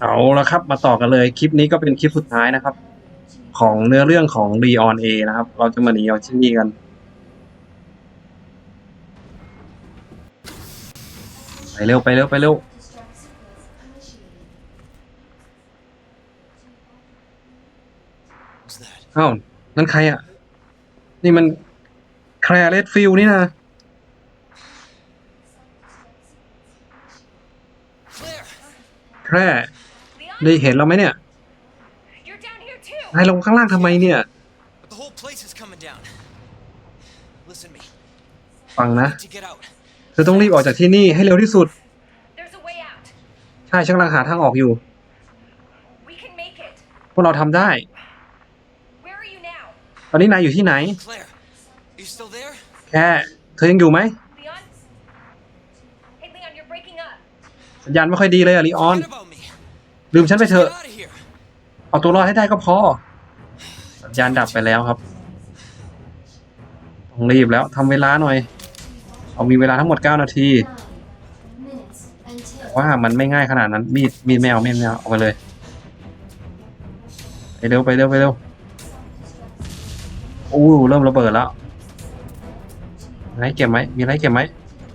เอาละครับ มาต่อกันเลยคลิปนี้ก็เป็นคลิปสุดท้ายนะครับ ของเนื้อเรื่องของ r e on A นะครับ เราจะมาหนีเอาที่นี่กัน ไปเร็วไปเร็วไปเร็ว What's that? อ้าวนั่นใครอะ นี่มันแคลร์เรดฟิลนี่นะ แคร์ได้เห็นเราไหมเนี่ย You're down here too. นายลงข้างล่างทำไมเนี่ย But the whole place is coming down. Listen to me. ฟังนะ To get out. เธอต้องรีบออกจากที่นี่ให้เร็วที่สุด There's a way out. ใช่ช่างลังหาทางออกอยู่ We can make it. พวกเราทำได้ Where are you now? ตอนนี้นายอยู่ที่ไหน Claire, you still there? แค่เธอยังอยู่ไหม Leon? Hey Leon, you're breaking up. สัญญาณไม่ค่อยดีเลยอะลีออน Forget about me. ลืมฉันไปเถ Get อะ out of here. เอาตัวรอดให้ได้ก็พอ สัญญาณดับไปแล้วครับ ต้องรีบแล้วทำเวลาหน่อย เอามีเวลาทั้งหมด 9 นาที minutes until ว่ามันไม่ง่ายขนาดนั้น มีด มีดแมวมีดแมวเอาไปเลย ไปเร็ว ไปเร็ว ไปเร็วอู้เริ่มระเบิดแล้วมีอะไรเก็บไหมมีอะไรเก็บไหม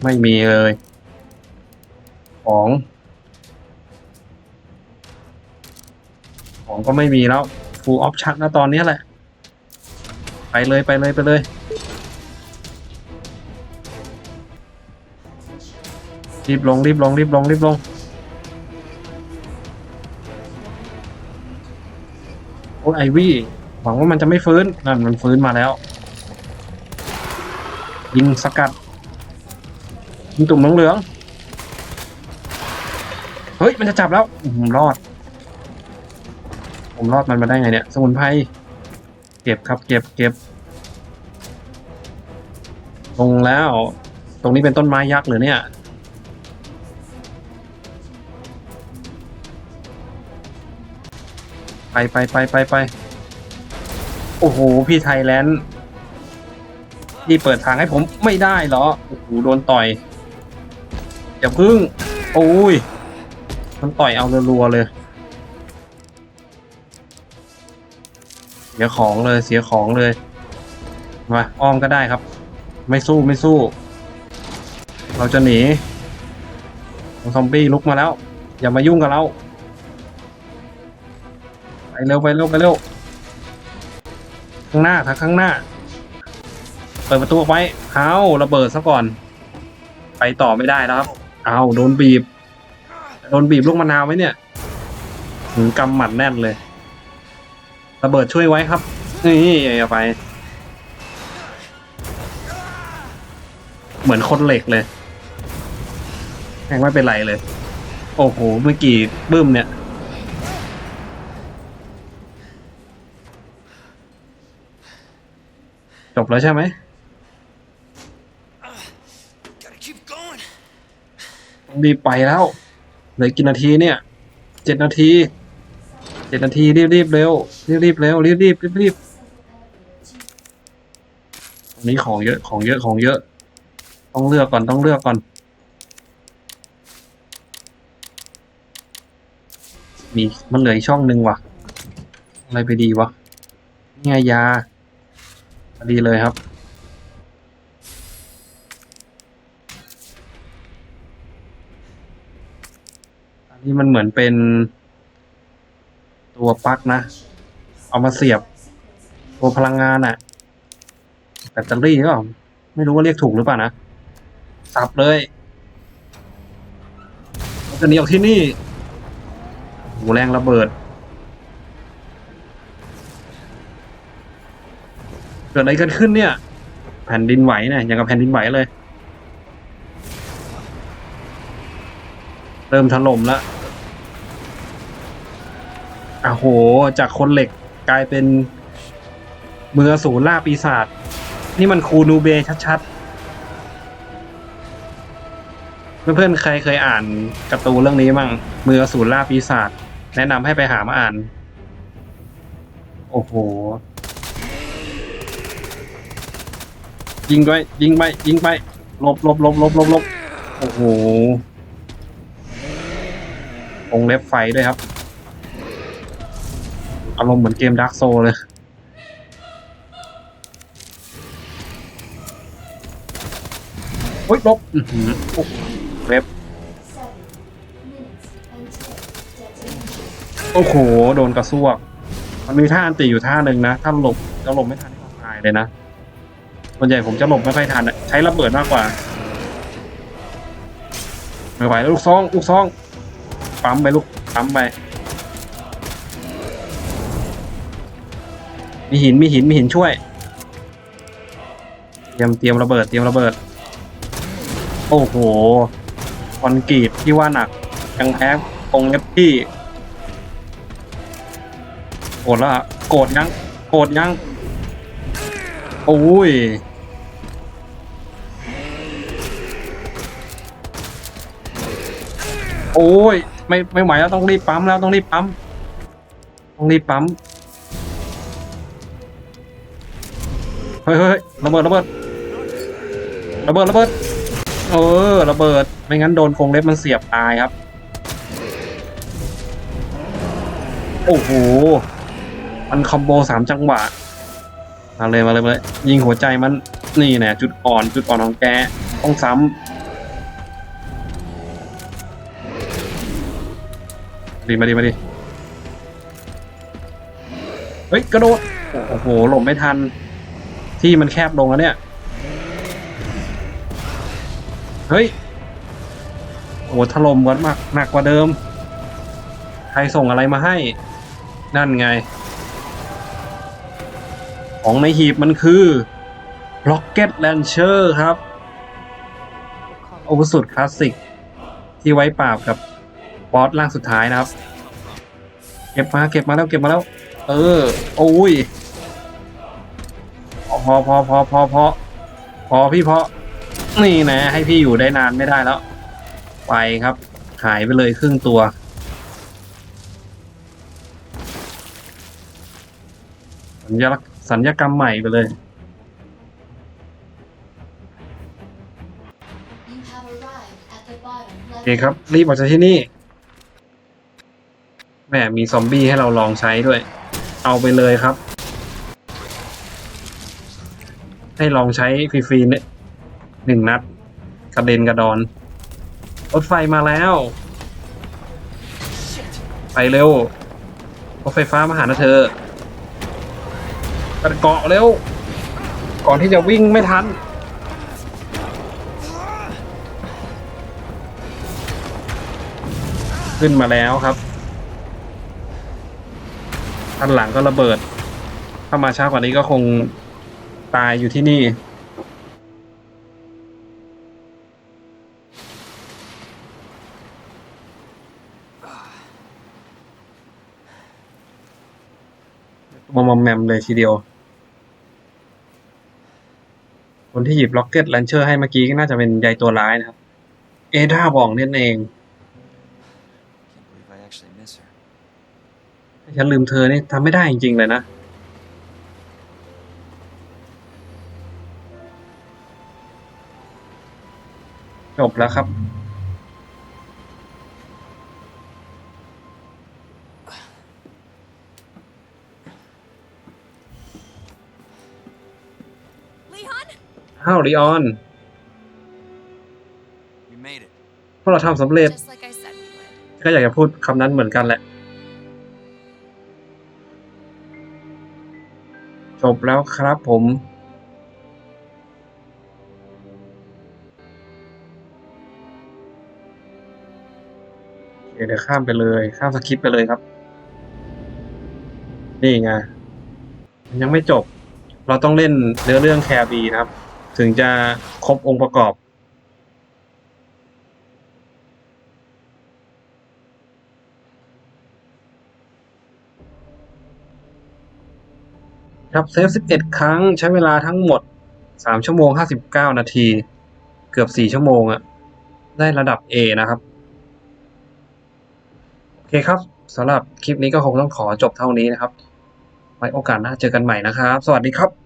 ไม่มีเลย ของ ของก็ไม่มีแล้ว full option แล้วตอนนี้แหละ ไปเลยไปเลยไปเลย รีบลงรีบลงรีบลงรีบลงโอ้ไอวี่หวังว่ามันจะไม่ฟื้นนั่นมันฟื้นมาแล้ว ยิงสกัดยิงตุ่มเหลืองเฮ้ย มันจะจับแล้วอื้อหือรอด ผมรอดมันมาได้ไงเนี่ย สมุนไพรเก็บครับ เก็บเก็บลงแล้ว ตรงนี้เป็นต้นไม้ยักษ์หรือเนี่ยไปไปไปไปไปโอ้โห พี่ไทยแลนด์พี่เปิดทางให้ผมไม่ได้เหรอ โอ้โห โดนต่อยอย่าพึ่ง โอ้ย มันต่อยเอารัวๆเลย เสียของเลยเสียของเลยมาอ้อมก็ได้ครับ ไม่สู้ไม่สู้ เราจะหนีซอมบี้ลุกมาแล้ว อย่ามายุ่งกับเราไปเร็วไปเร็วไปเร็วข้างหน้าทางข้างหน้า เปิดประตูออกไปเอาระเบิดซะก่อน ไปต่อไม่ได้แล้วครับเอาโดนบีบ โดนบีบลูกมะนาวไว้เนี่ยหืมกำหมัดแน่นเลย ระเบิดช่วยไว้ครับ นี่เอาไป เหมือนคนเหล็กเลยแม่งไม่เป็นไรเลย โอ้โห เมื่อกี้บึ้มเนี่ยจบแล้วใช่ไหม Gotta keep going. ต้องรีบไปแล้วเหลือกี่นาทีเนี่ย เจ็ดนาที เจ็ดนาทีรีบรีบเร็วรีบรีบเร็วรีบรีบรีบรีบตรงนี้ของเยอะของเยอะของเยอะ ต้องเลือกก่อนต้องเลือกก่อน มีมันเหลืออีกช่องหนึ่งว่ะ อะไรไปดีวะนี่ไงยาดีเลยครับอันนี้มันเหมือนเป็น ตัวปลั๊กนะ เอามาเสียบ ตัวพลังงานอะแบตเตอรี่ก็ไม่รู้ว่าเรียกถูกหรือเปล่านะ สับเลยเราจะหนีออกที่นี่หูแรงระเบิด เกิดอะไรกันขึ้นเนี่ย แผ่นดินไหวเนี่ยอย่างกับแผ่นดินไหวเลย เริ่มถล่มแล้ว อะโห จากคนเหล็กกลายเป็นมือสูรล่าปีศาจ นี่มันคูนูเบชัดๆ เพื่อนๆ ใครเคยอ่านการ์ตูนเรื่องนี้มั่ง มือสูรล่าปีศาจ แนะนำให้ไปหามาอ่าน โอ้โห ยิงไปยิงไปยิงไปลบลบลบลบลบลบโอ้โหองเล็บไฟด้วยครับ อารมณ์เหมือนเกมดักโซเลย โอ้ยลบอื้อหือโอ้โหเว็บ Seven minutes until detonation. โอ้โห โดนกระซวก มันมีท่าอันติอยู่ท่าหนึ่งนะ ถ้าหลบจะหลบไม่ทันก็ตายเลยนะ ส่วนใหญ่ผมจะหลบไม่ค่อยทันอะใช้ระเบิดมากกว่า ไม่ไหวแล้วลูกซอง ลูกซอง ปั๊มไปลูก ปั๊มไป มีหินมีหินมีหินช่วย เตรียมเตรียมระเบิดเตรียมระเบิด โอ้โหคอนกรีตที่ว่าหนักยังแพ้ตรงเล็บที่โกรธแล้วอะโกรธยังโกรธยังโอ้ยโอ้ยไม่ไม่ไหวแล้วต้องรีบปั๊มแล้วต้องรีบปั๊มต้องรีบปั๊ม เฮ้ยเฮ้ยเฮ้ยระเบิดระเบิดระเบิดระเบิดเออระเบิดไม่งั้นโดนโครงเล็บมันเสียบตายครับ โอ้โหมันคอมโบสามจังหวะมาเลยมาเลยมาเลยยิงหัวใจมันนี่แน่จุดอ่อนจุดอ่อนของแกต้องซ้ำดีมาดีมาดีเฮ้ยกระโดดโอ้โหหลบไม่ทัน ที่มันแคบลงแล้วเนี่ย เฮ้ย โอ้โหถล่มกันมากหนักกว่าเดิม ใครส่งอะไรมาให้ นั่นไง ของในหีบมันคือ Rocket Launcher ครับอาวุธสุดคลาสสิก ที่ไว้ปราบกับบอสร่างสุดท้ายนะครับ เก็บมาเก็บมาแล้วเก็บมาแล้ว เออ โอ้ย พอพอพอพอพอพอพอพี่พอนี่นะ ให้พี่อยู่ได้นานไม่ได้แล้ว ไปครับ หายไปเลยครึ่งตัว สัญลักษณ์สัญญกรรมใหม่ไปเลย You have arrived at the bottom โอเค level. ครับ รีบออกจากที่นี่แหมมีซอมบี้ให้เราลองใช้ด้วย เอาไปเลยครับ ให้ลองใช้ฟรีๆเนี่ยหนึ่งนัด กระเด็นกระดอน รถไฟมาแล้ว ไปเร็วรถไฟฟ้ามาหานะเธอกระเกาะเร็ว ก่อนที่จะวิ่งไม่ทัน ขึ้นมาแล้วครับด้านหลังก็ระเบิด ถ้ามาช้ากว่านี้ก็คง ตายอยู่ที่นี่มอมอมแมมเลยทีเดียว คนที่หยิบล็อกเก็ตแลนเชอร์ให้เมื่อกี้ก็น่าจะเป็นยายตัวร้ายนะครับ เอดาบองนั่นเอง Can't believe I actually miss her. ฉันลืมเธอนี่ทำไม่ได้จริงๆเลยนะ จบแล้วครับ Leon? อ้าวลีออน We made it. พวกเราทำสำเร็จ Just like I said we would. ก็อยากจะพูดคำนั้นเหมือนกันแหละ จบแล้วครับผม เคเดี๋ยวข้ามไปเลย ข้ามสคริปไปเลยครับ นี่ไงมันยังไม่จบ เราต้องเล่นเนื้อเรื่องแคร์บีนะครับ ถึงจะครบองค์ประกอบ ครับเซฟ11ครั้งใช้เวลาทั้งหมด3ชั่วโมง59นาที เกือบ4ชั่วโมงอะได้ระดับ A นะครับ อเคครับสำหรับคลิปนี้ก็คงต้องขอจบเท่านี้นะครับ ไว้โอกาสหน้าเจอกันใหม่นะครับ สวัสดีครับ